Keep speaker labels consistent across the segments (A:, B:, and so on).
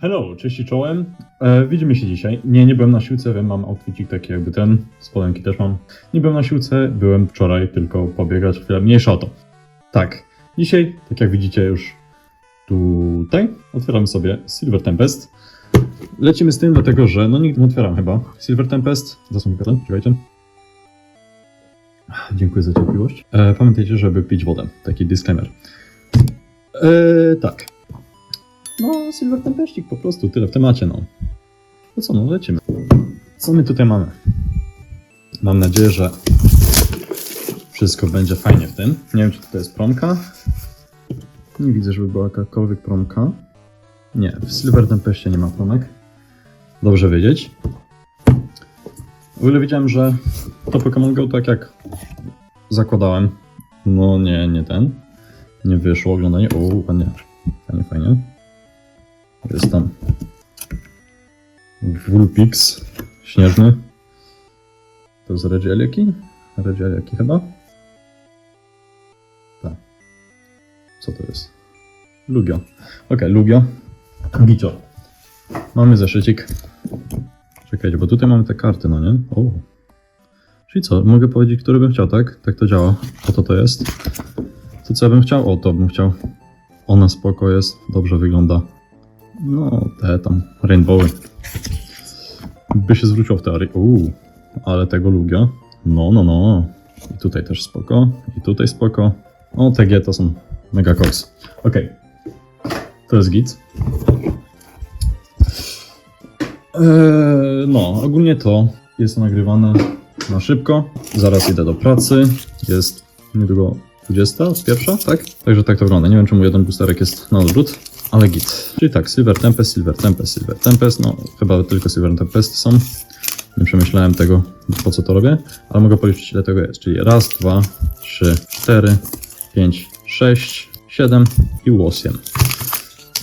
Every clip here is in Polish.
A: Hello, cześć i czołem. E, widzimy się dzisiaj. Nie, nie byłem na siłce, wiem, mam outfitik taki jakby ten, spodenki też mam. Nie byłem na siłce, byłem wczoraj tylko pobiegać chwilę, mniejsza o to. Tak, dzisiaj, tak jak widzicie już tutaj, otwieramy sobie Silver Tempest. Lecimy z tym, dlatego że, no nigdy nie otwieram chyba. Silver Tempest, zasłon kartę, czekajcie. Dziękuję za cierpliwość. E, pamiętajcie, żeby pić wodę, taki disclaimer. E, tak, no, Silver Tempestik po prostu, tyle w temacie, no. No co, no lecimy. Co my tutaj mamy? Mam nadzieję, że wszystko będzie fajnie w tym. Nie wiem, czy to jest promka. Nie widzę, żeby była jakakolwiek promka. Nie, w Silver Tempestie nie ma promek. Dobrze wiedzieć. O ile widziałem, że to Pokémon Go tak jak zakładałem. No nie, nie ten. Nie wyszło oglądanie. O, ładnie. Fajnie, fajnie. Jest tam Vulpix śnieżny. To jest Regieleki? Regieleki chyba? Tak. Co to jest? Lugio. Okej, Lugio. Gicior. Mamy zeszycik. Czekajcie, bo tutaj mamy te karty, no nie? O. Czyli co, mogę powiedzieć, który bym chciał, tak? Tak to działa. Po to to jest. To co ja bym chciał? O, to bym chciał. Ona spoko jest, dobrze wygląda. No, te tam rainbowy. By się zwróciło w teorii. Uuu, ale tego lubię. No, no, no. I tutaj też spoko. I tutaj spoko. O, TG to są mega koks. Okej. To jest git. Eee, no, ogólnie to jest nagrywane na szybko. Zaraz idę do pracy. Jest niedługo 20, pierwsza, tak? Także tak to wygląda. Nie wiem, czemu jeden boosterek jest na odwrót, ale git. Czyli tak, Silver Tempest, Silver Tempest, Silver Tempest. No, chyba tylko Silver Tempest są. Nie przemyślałem tego, po co to robię, ale mogę policzyć, ile tego jest. Czyli raz, dwa, trzy, cztery, pięć, sześć, siedem i łosiem.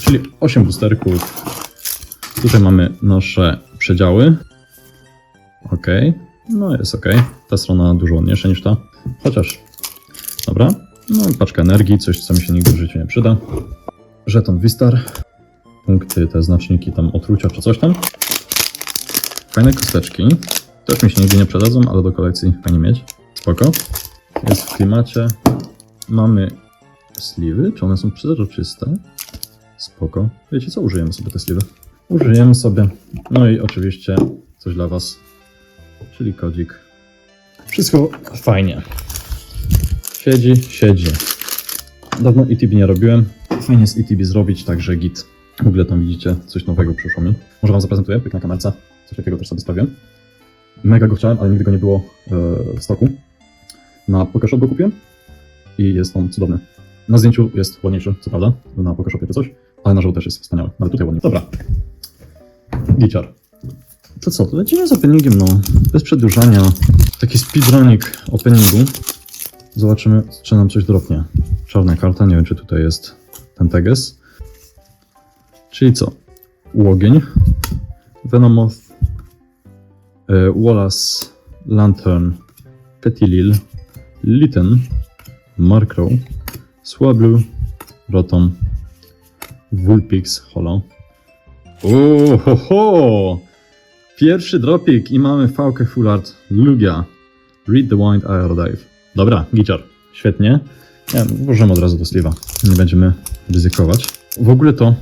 A: Czyli 8 boosterków. Tutaj mamy nasze przedziały. Ok. No jest ok. Ta strona dużo ładniejsza niż ta. Chociaż. Dobra. No paczka energii, coś co mi się nigdy w życiu nie przyda. Żeton Wistar. Punkty, te znaczniki tam otrucia czy coś tam. Fajne kosteczki. Też mi się nigdy nie przydadzą, ale do kolekcji fajnie mieć. Spoko. Jest w klimacie. Mamy sliwy. Czy one są przezroczyste? Spoko. Wiecie co? Użyjemy sobie te sliwy. Użyjemy sobie. No i oczywiście coś dla Was. Czyli kodzik. Wszystko fajnie. Siedzi, siedzi. Dawno ETB nie robiłem. Fajnie z ETB zrobić, także git. W ogóle tam widzicie, coś nowego przyszło mi. Może Wam zaprezentuję, pyk na kamerce. Coś takiego też sobie sprawiłem. Mega go chciałem, ale nigdy go nie było e, w stoku. Na Pokeszop go kupiłem i jest on cudowny. Na zdjęciu jest ładniejszy, co prawda, na Pokeszopie czy coś, ale na żywo też jest wspaniały. Nawet tutaj ładnie. Dobra. Giciar. To co, to lecimy z openingiem, no. Bez przedłużania. Taki speedrunik openingu. Zobaczymy, czy nam coś dropnie. Czarna karta, nie wiem, czy tutaj jest ten teges. Czyli co? Łogień, Venomoth, e, Wallace, Lantern, Petilil, Litten, Markrow, Swablu, Rotom, Vulpix, Holo. Uuu, ho, ho! Pierwszy dropik i mamy fałkę Full Art Lugia. Read the Wind Aerodive. Dobra, giciar. Świetnie. Nie, włożymy od razu do sliwa. Nie będziemy ryzykować. W ogóle to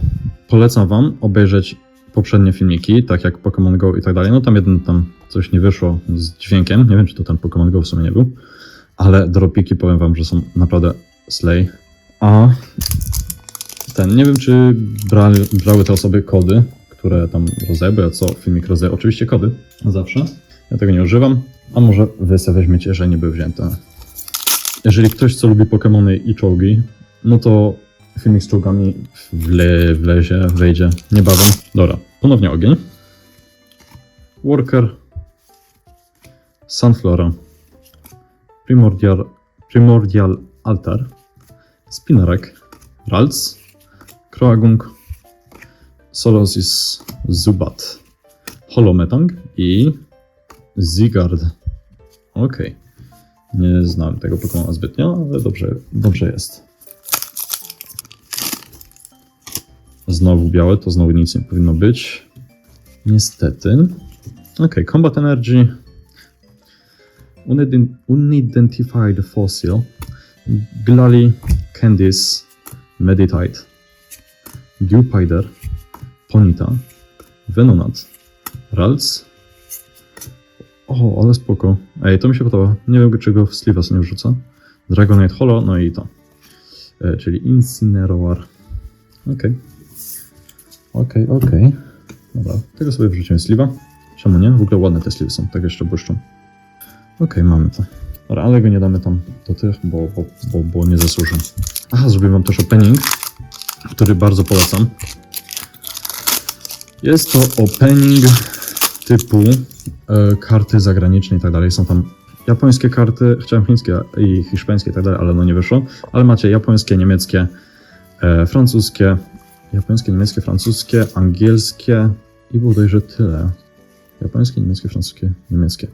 A: polecam wam obejrzeć poprzednie filmiki, tak jak Pokémon Go i tak dalej. No tam jeden tam coś nie wyszło z dźwiękiem. Nie wiem, czy to ten Pokémon Go w sumie nie był. Ale dropiki powiem wam, że są naprawdę slay. A ten, nie wiem, czy brali, brały te osoby kody, które tam bo ja co filmik rozdaję, oczywiście kody, zawsze. Ja tego nie używam, a może wy sobie weźmiecie, że nie były wzięte. Jeżeli ktoś, co lubi Pokémony i czołgi, no to filmik z czołgami wle, wlezie, wejdzie niebawem. Dobra, ponownie ogień. Worker. Sunflora. Primordial, Primordial Altar. Spinnerek. Ralts. Kroagung. Solosis Zubat. Holometang i Zigard. Okej. Nie znam tego Pokemona zbytnio, ale dobrze, dobrze jest. Znowu białe, to znowu nic nie powinno być. Niestety. Ok, Combat Energy. Unident- Unidentified Fossil. Glali, Candice, Meditite, Dewpider, Ponita, Venonat, Ralts. O, ale spoko. Ej, to mi się podoba. Nie wiem, czego w Slivas nie wrzuca. Dragonite Holo, no i to. E, czyli Incineroar. Okej. Okej, okej. Dobra, tego sobie wrzucimy sliwa. Czemu nie? W ogóle ładne te sliwy są, tak jeszcze błyszczą. Okej, mamy to. Dobra, ale go nie damy tam do tych, bo, bo, bo, bo nie zasłużę. Aha, zrobię wam też opening, który bardzo polecam. Jest to opening typu e, karty zagraniczne i tak dalej. Są tam japońskie karty, chciałem chińskie i hiszpańskie i tak dalej, ale no nie wyszło. Ale macie japońskie, niemieckie, e, francuskie, japońskie, niemieckie, francuskie, angielskie i bodajże tyle. Japońskie, niemieckie, francuskie, niemieckie.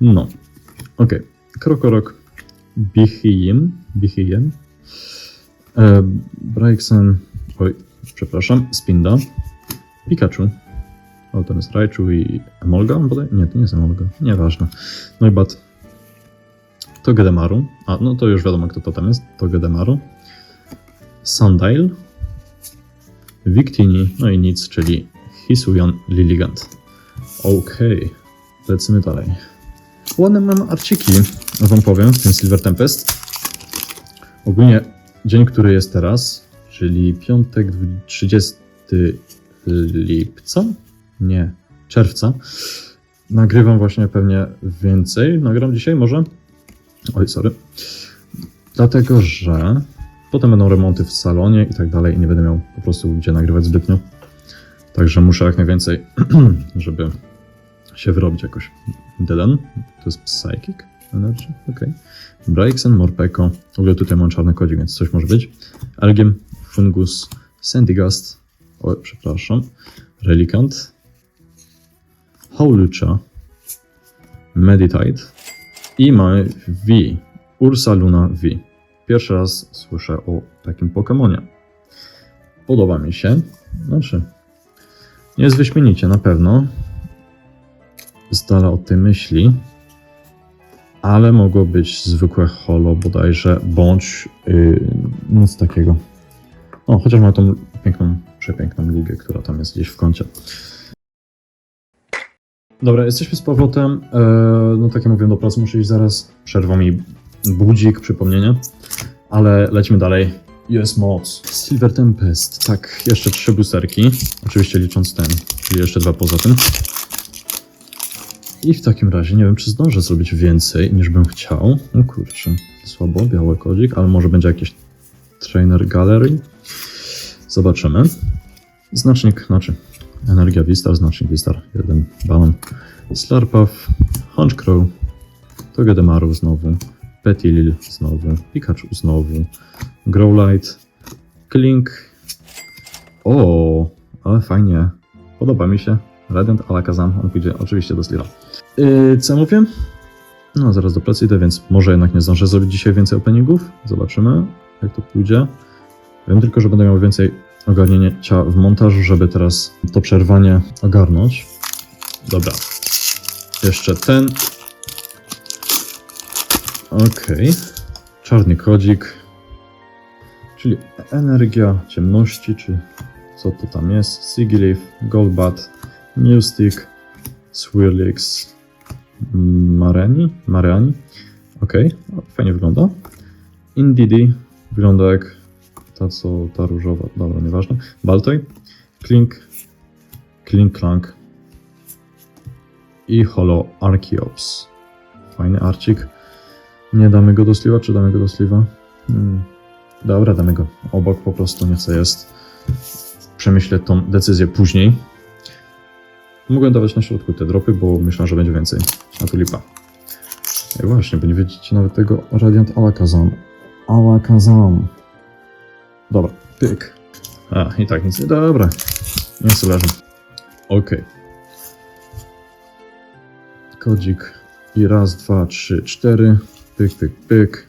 A: No, okej. Krokorok, Bichijin, Bichijin, e, Braixen, oj, przepraszam, Spinda, Pikachu, o, tam jest Raichu i Emolga bodaj? Nie, to nie jest Emolga, nieważne. No i Bat, Togedemaru, a no to już wiadomo kto to tam jest, Togedemaru, Sundial, Victini, no i nic, czyli Hisuian Lilligant. Okej, lecimy dalej. Ładne mam arciki, wam powiem, tym Silver Tempest. Ogólnie dzień, który jest teraz, czyli piątek 30 lipca? Nie, czerwca. Nagrywam właśnie pewnie więcej. Nagram dzisiaj może? Oj, sorry. Dlatego, że potem będą remonty w salonie i tak dalej i nie będę miał po prostu gdzie nagrywać zbytnio. Także muszę jak najwięcej, żeby się wyrobić jakoś. Dedan, to jest Psychic Energy, ok. Braixen, Morpeko, w ogóle tutaj mam czarny kodzik, więc coś może być. Algiem, Fungus, Sandygast, o, przepraszam, Relicant, Howlucha, Meditite i mamy V, Ursa Luna V. Pierwszy raz słyszę o takim Pokemonie. Podoba mi się, znaczy nie jest wyśmienicie na pewno, z dala od tej myśli, ale mogło być zwykłe holo bodajże, bądź yy, nic takiego. O, chociaż ma tą piękną, przepiękną lugę, która tam jest gdzieś w kącie. Dobra, jesteśmy z powrotem. E, no tak jak mówiłem, do pracy muszę iść zaraz. Przerwa mi budzik, przypomnienie. Ale lecimy dalej. Jest moc. Silver Tempest. Tak, jeszcze trzy boosterki. Oczywiście licząc ten, czyli jeszcze dwa poza tym. I w takim razie nie wiem, czy zdążę zrobić więcej niż bym chciał. O kurczę, słabo, biały kodzik, ale może będzie jakiś trainer gallery. Zobaczymy. Znacznik, znaczy energia Vistar, znacznik Vistar, jeden balon. Slurpuff, Honchcrow, Togedemaru znowu, Petilil znowu, Pikachu znowu, Growlite, Klink. O, ale fajnie. Podoba mi się. Radiant Alakazam, on pójdzie oczywiście do Slira. Yy, co mówię? No, zaraz do pracy idę, więc może jednak nie zdążę zrobić dzisiaj więcej openingów. Zobaczymy, jak to pójdzie. Wiem tylko, że będę miał więcej ogarnięcia w montażu, żeby teraz to przerwanie ogarnąć. Dobra. Jeszcze ten. Okej. Czarny kodzik. Czyli energia ciemności, czy co to tam jest? Sigilif, Goldbat, Newstick, Swirlix, Mareni, Mariani. Okay. fajnie wygląda. Indidi wygląda jak ta co ta różowa, dobra, nieważne. Baltoj, Klink, Klink Clank i Holo Archeops. Fajny arcik. Nie damy go do sliwa, czy damy go do sliwa? Hmm. Dobra, damy go obok po prostu, niech co jest. Przemyślę tą decyzję później. Mogłem dawać na środku te dropy, bo myślę, że będzie więcej. A tu lipa. Ej, właśnie, bo nie widzicie nawet tego Radiant Alakazam. Alakazam. Dobra, pyk. A, i tak nic nie. Dobra. Nie chcę leży. Okej. Kodzik. I raz, dwa, trzy, cztery. Pyk, pyk, pyk.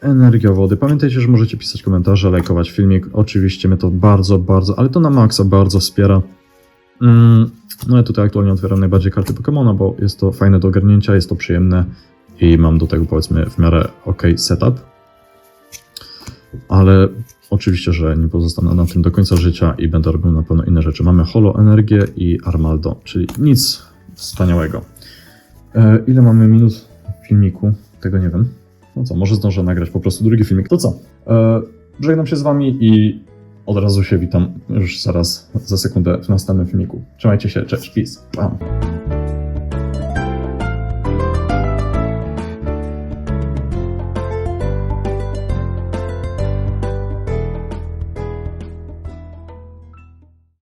A: energia wody. Pamiętajcie, że możecie pisać komentarze, lajkować filmik. Oczywiście mnie to bardzo, bardzo, ale to na maksa bardzo wspiera. Mm, no ja tutaj aktualnie otwieram najbardziej karty Pokemona, bo jest to fajne do ogarnięcia, jest to przyjemne i mam do tego powiedzmy w miarę ok setup. Ale oczywiście, że nie pozostanę na tym do końca życia i będę robił na pewno inne rzeczy. Mamy Holo Energię i Armaldo, czyli nic wspaniałego. E, ile mamy minut filmiku? Tego nie wiem. No co, może zdążę nagrać po prostu drugi filmik. To co? E, żegnam się z wami i od razu się witam już zaraz za sekundę w następnym filmiku. Trzymajcie się, cześć, peace.